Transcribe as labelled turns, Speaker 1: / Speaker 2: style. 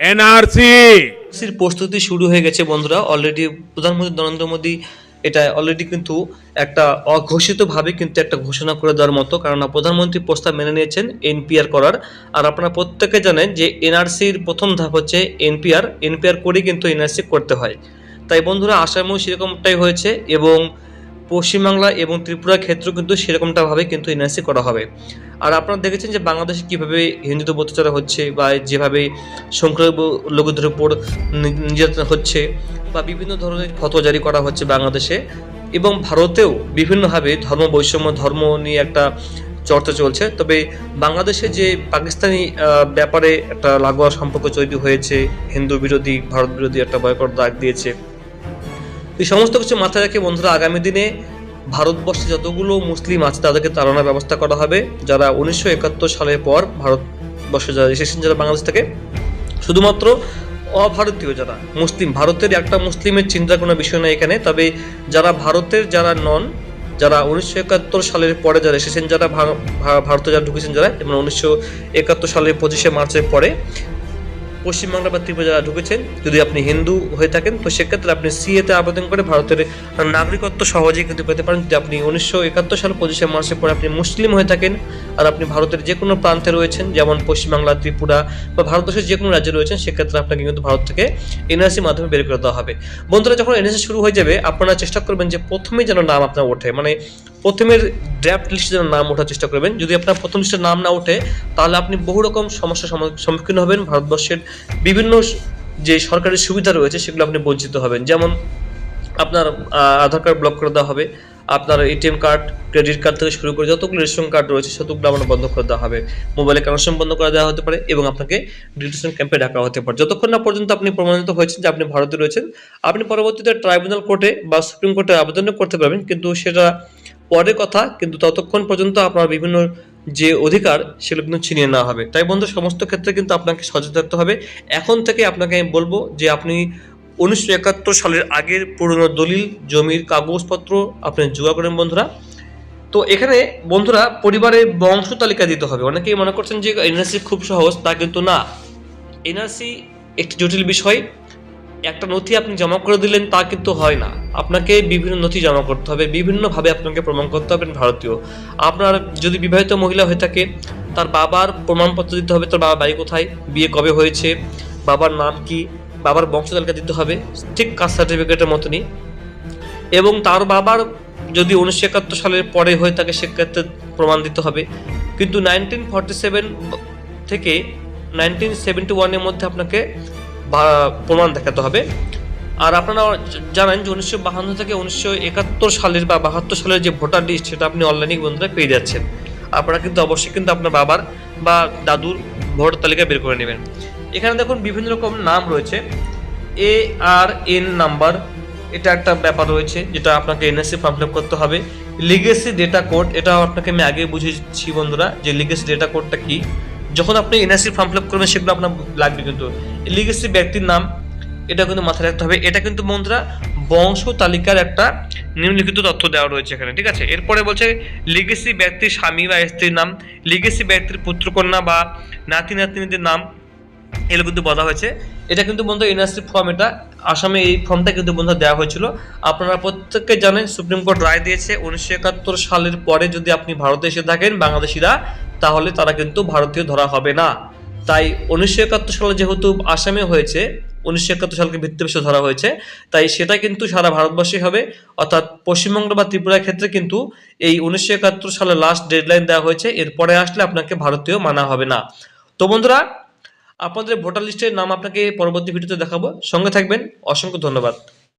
Speaker 1: NRC.
Speaker 2: এনআরসির প্রস্তুতি শুরু হয়ে গেছে, বন্ধুরা। অলরেডি প্রধানমন্ত্রী নরেন্দ্র মোদী এটা অলরেডি কিন্তু একটা অঘোষিতভাবে কিন্তু একটা ঘোষণা করে দেওয়ার মতো কারণ প্রধানমন্ত্রী প্রস্তাব মেনে নিয়েছেন এনপিআর করার। আর আপনারা প্রত্যেকে জানেন যে এনআরসির প্রথম ধাপ হচ্ছে এনপিআর। এনপিআর করে কিন্তু এনআরসি করতে হয়। তাই বন্ধুরা আসামেও সেরকমটাই হয়েছে এবং পশ্চিমবাংলা এবং ত্রিপুরার ক্ষেত্রেও কিন্তু সেরকমটাভাবে কিন্তু এনআরসি করা হবে। আর আপনারা দেখেছেন যে বাংলাদেশে কীভাবে হিন্দুত্ব অত্যাচার হচ্ছে বা যেভাবে সংখ্যালঘুদের উপর নি- নির্যাতন হচ্ছে বা বিভিন্ন ধরনের ফটো জারি করা হচ্ছে বাংলাদেশে এবং ভারতেও বিভিন্নভাবে ধর্ম বৈষম্য, ধর্ম নিয়ে একটা চর্চা চলছে। তবে বাংলাদেশে যে পাকিস্তানি ব্যাপারে একটা লাগোয়া সম্পর্ক তৈরি হয়েছে, হিন্দু বিরোধী, ভারত বিরোধী একটা বয়কট দাগ দিয়েছে। এই সমস্ত কিছু মাথায় রেখে বন্ধুরা আগামী দিনে ভারতবর্ষে যতগুলো মুসলিম আছে তাদেরকে তাড়ানোর ব্যবস্থা করা হবে। যারা উনিশশো একাত্তর সালের পর ভারতবর্ষে যারা এসেছেন, যারা বাংলাদেশ থেকে, শুধুমাত্র অভারতীয় যারা, মুসলিম, ভারতের একটা মুসলিমের চিন্তার কোনো বিষয় নেই এখানে। তবে যারা ভারতের যারা নন, যারা উনিশশো একাত্তর সালের পরে যারা এসেছেন, যারা ভারতে যারা ঢুকেছেন যারা এবং উনিশশো একাত্তর সালের পঁচিশে মার্চের পরে পশ্চিমবাংলা বা ত্রিপুরা ঢুকেছেন, যদি আপনি হিন্দু হয়ে থাকেন, তো সেক্ষেত্রে আপনি সিএতে আবেদন করে ভারতের নাগরিকত্ব সহজেই কিন্তু পেতে পারেন। যদি আপনি উনিশশো একাত্তর সাল পঁচিশে মার্চের পরে আপনি মুসলিম হয়ে থাকেন আর আপনি ভারতের যে কোনো প্রান্তে রয়েছেন, যেমন পশ্চিমবাংলা ত্রিপুরা বা ভারতবর্ষের যে কোনো রাজ্যে রয়েছেন, সেক্ষেত্রে আপনাকে কিন্তু ভারত থেকে এনআরসির মাধ্যমে বের করে দেওয়া হবে। বন্ধুরা, যখন এনআরসি শুরু হয়ে যাবে, আপনারা চেষ্টা করবেন যে প্রথমে যেন নাম আপনার ওঠে। মানে প্রথমের ড্রাফট লিস্টে যেন নাম ওঠার চেষ্টা করবেন। যদি আপনার প্রথম লিস্টে নাম না ওঠে, তাহলে আপনি বহু রকম সমস্যার সম্মুখীন হবেন। ভারতবর্ষের বিভিন্ন যে সরকারি সুবিধা রয়েছে, সেগুলো আপনি বঞ্চিত হবেন। যেমন আপনার আধার কার্ড ব্লক করে দেওয়া হবে, আপনার এটিএম কার্ড ক্রেডিট কার্ড থেকে শুরু করে যতগুলো রেশন কার্ড রয়েছে, সেগুলো আপনার বন্ধ করে দেওয়া হবে। মোবাইলে কানেকশন বন্ধ করে দেওয়া হতে পারে এবং আপনাকে ডিটেনশন ক্যাম্পে ডাকা হতে পারে। যতক্ষণ না পর্যন্ত আপনি প্রমাণিত হয়েছেন যে আপনি ভারতে রয়েছেন, আপনি পরবর্তীতে ট্রাইব্যুনাল কোর্টে বা সুপ্রিম কোর্টে আবেদন করতে পারবেন, কিন্তু সেটা পরের কথা, কিন্তু ততক্ষণ পর্যন্ত আপনার বিভিন্ন যে অধিকার, সেগুলো কিন্তু ছিনিয়ে নেওয়া হবে। তাই বন্ধু, সমস্ত ক্ষেত্রে কিন্তু আপনাকে সচেতন থাকতে হবে। এখন থেকে আপনাকে আমি বলব যে আপনি উনিশশো একাত্তর সালের আগের পুরনো দলিল, জমির কাগজপত্র, আপনি জোগাড় করেন বন্ধুরা। তো এখানে বন্ধুরা, পরিবারের বংশ তালিকা দিতে হবে। অনেকেই মনে করছেন যে এনআরসি খুব সহজ, তা কিন্তু না। এনআরসি একটি জটিল বিষয়। একটা নথি আপনি জমা করে দিলেন, তা কিন্তু হয় না। আপনাকে বিভিন্ন নথি জমা করতে হবে, বিভিন্নভাবে আপনাকে প্রমাণ করতে হবে আপনি ভারতীয়। আপনার যদি বিবাহিত মহিলা হয়ে থাকে, তার বাবার প্রমাণপত্র দিতে হবে, তার বাবার বাড়ি কোথায়, বিয়ে কবে হয়েছে, বাবার নাম কি, বাবার বংশ তালিকা দিতে হবে, ঠিক কাস্ট সার্টিফিকেটের মতনই। এবং তার বাবার যদি উনিশশো একাত্তর সালের পরে হয়ে থাকে, সেক্ষেত্রে প্রমাণ দিতে হবে। কিন্তু নাইনটিন ফর্টি সেভেন থেকে নাইনটিন সেভেন্টি ওয়ানের মধ্যে আপনাকে প্রমাণ দেখাতে হবে। আর আপনারা জানেন যে উনিশশো বাহান্ন থেকে উনিশশো একাত্তর সালের বা বাহাত্তর সালের যে ভোটার লিস্ট সেটা আপনি অনলাইনে বন্ধুরা পেয়ে যাচ্ছেন। আপনারা কিন্তু অবশ্যই কিন্তু আপনার বাবার বা দাদুর ভোটার তালিকা বের করে নেবেন। এখানে দেখুন বিভিন্ন রকম নাম রয়েছে। এ আর এন নাম্বার এটা একটা ব্যাপার রয়েছে যেটা আপনাকে এনএসসি ফর্ম ফিল করতে হবে। লিগেসি ডেটা কোড এটাও আপনাকে আমি আগে বুঝিয়েছি বন্ধুরা যে লিগেসি ডেটা কোডটা কি। যখন আপনি এনএসসি ফর্ম ফিল করবেন, সেগুলো আপনার লাগবে কিন্তু। লিগেসি ব্যক্তির নাম, এটা কিন্তু মাথায় রাখতে হবে। এটা কিন্তু বন্ধুরা বংশ তালিকার একটা নিম্নলিখিত তথ্য দেওয়া রয়েছে এখানে, ঠিক আছে? এরপরে বলছে লিগেসি ব্যক্তির স্বামী বা স্ত্রীর নাম লিগেসি ব্যক্তির পুত্রকন্যা বা নাতি নাতনিদের নাম, এগুলো কিন্তু বলা হয়েছে। এটা কিন্তু বন্ধু এনআরসি ফর্ম এটা আসামে এই ফর্মটা কিন্তু বন্ধু দেওয়া হয়েছিল। আপনারা প্রত্যেককে জানেন, সুপ্রিম কোর্ট রায় দিয়েছে, উনিশশো একাত্তর সালের পরে যদি আপনি ভারতে এসে থাকেন বাংলাদেশিরা, তাহলে তারা কিন্তু ভারতীয় ধরা হবে না। তাই উনিশশো একাত্তর সালে যেহেতু আসামে হয়েছে, উনিশশো একাত্তর সালকে ভিত্তিবিষয় ধরা হয়েছে, তাই সেটা কিন্তু সারা ভারতবর্ষে হবে। অর্থাৎ পশ্চিমবঙ্গ বা ত্রিপুরার ক্ষেত্রে কিন্তু এই উনিশশো একাত্তর সালে লাস্ট ডেডলাইন দেওয়া হয়েছে, এরপরে আসলে আপনাকে ভারতীয় মানা হবে না। তো বন্ধুরা, আপনাদের ভোটার লিস্টের নাম আপনাকে পরবর্তী ভিডিওতে দেখাবো। সঙ্গে থাকবেন, অসংখ্য ধন্যবাদ।